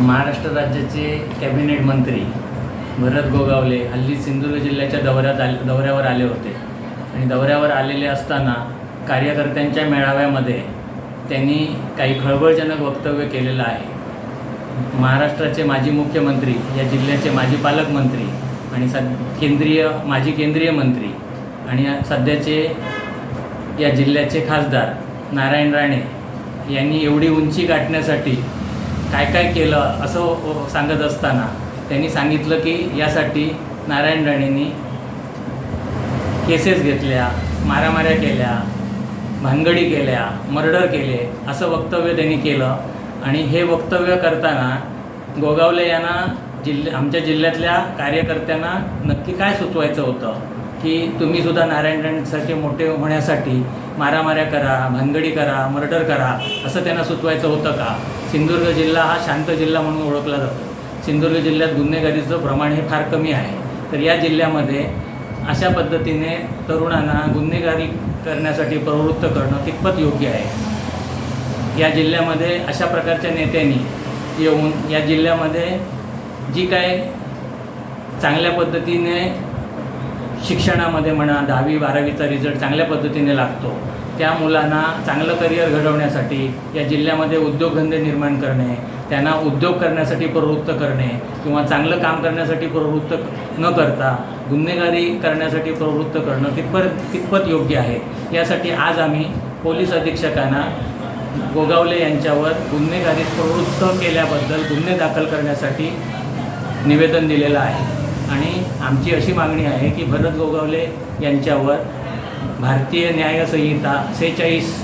महाराष्ट्र राज्याचे कॅबिनेट मंत्री भरत गोगावले हल्ली सिंधुदुर्ग जिल्ह्याच्या दौऱ्यात आले दौऱ्यावर आले होते. आणि दौऱ्यावर आलेले असताना कार्यकर्त्यांच्या मेळाव्यामध्ये त्यांनी काही खळबळजनक वक्तव्य केलेलं आहे. महाराष्ट्राचे माजी मुख्यमंत्री या जिल्ह्याचे माजी पालकमंत्री आणि सद केंद्रीय माजी केंद्रीय मंत्री आणि सध्याचे या जिल्ह्याचे खासदार नारायण राणे यांनी एवढी उंची गाठण्यासाठी काय काय केलं असं सांगत असताना त्यांनी सांगितलं की यासाठी नारायण राणेंनी केसेस घेतल्या मारामाऱ्या केल्या भानगडी केल्या मर्डर केले असं वक्तव्य त्यांनी केलं. आणि हे वक्तव्य करताना गोगावले यांना जिल्ह्या आमच्या जिल्ह्यातल्या कार्यकर्त्यांना नक्की काय सुचवायचं होतं? की तुम्ही सुद्धा नारायण मोठे होण्यासाठी मारामाऱ्या करा भानगडी करा मर्डर करा असं त्यांना सुचवायचं होतं का? सिंधुदुर्ग जिल्हा हा शांत जिल्हा म्हणून ओळखला जातो. सिंधुदुर्ग जिल्ह्यात गुन्हेगारीचं प्रमाण हे फार कमी आहे. तर या जिल्ह्यामध्ये अशा पद्धतीने तरुणांना गुन्हेगारी करण्यासाठी प्रवृत्त करणं कितपत योग्य आहे. या जिल्ह्यामध्ये अशा प्रकारच्या नेत्यांनी येऊन या जिल्ह्यामध्ये जी काय चांगल्या पद्धतीने शिक्षणामध्ये म्हणा दहावी बारावीचा रिझल्ट चांगल्या पद्धतीने लागतो. त्या मुलांना चांगलं करिअर घडवण्यासाठी या जिल्ह्यामध्ये उद्योगधंदे निर्माण करणे त्यांना उद्योग करण्यासाठी प्रवृत्त करणे किंवा चांगलं काम करण्यासाठी प्रवृत्त न करता गुन्हेगारी करण्यासाठी प्रवृत्त करणं कितपत कितपत योग्य आहे. यासाठी आज आम्ही पोलीस अधीक्षकांना गोगावले यांच्यावर गुन्हेगारीत प्रवृत्त केल्याबद्दल गुन्हे दाखल करण्यासाठी निवेदन दिलेलं आहे. आणि आमची अशी मागणी आहे की भरत गोगावले यांच्यावर भारतीय न्यायसंहिता सेहेचाळीस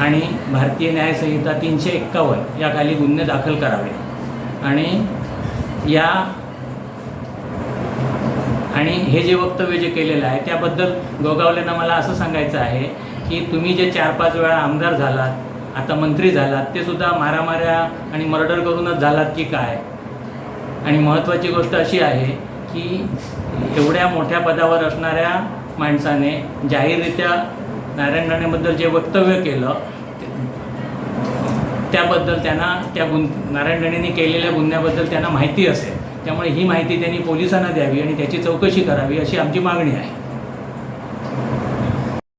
आणि भारतीय न्यायसंहिता तीनशे एक्कावन्न या खाली गुन्हे दाखल करावे. आणि या आणि हे जे वक्तव्य जे केलेलं आहे त्याबद्दल गोगावलेनं मला असं सांगायचं आहे की तुम्ही जे चार पाच वेळा आमदार झालात आता मंत्री झालात ते सुद्धा मारामाऱ्या आणि मर्डर करूनच झालात की काय? आणि महत्त्वाची गोष्ट अशी आहे की एवढ्या मोठ्या पदावर असणाऱ्या माणसाने जाहीररित्या नारायण राणेबद्दल जे वक्तव्य केलं त्याबद्दल त्यांना त्या गुन नारायण राणेंनी केलेल्या गुन्ह्याबद्दल त्यांना माहिती असेल. त्यामुळे ही माहिती त्यांनी पोलिसांना द्यावी आणि त्याची चौकशी करावी अशी आमची मागणी आहे.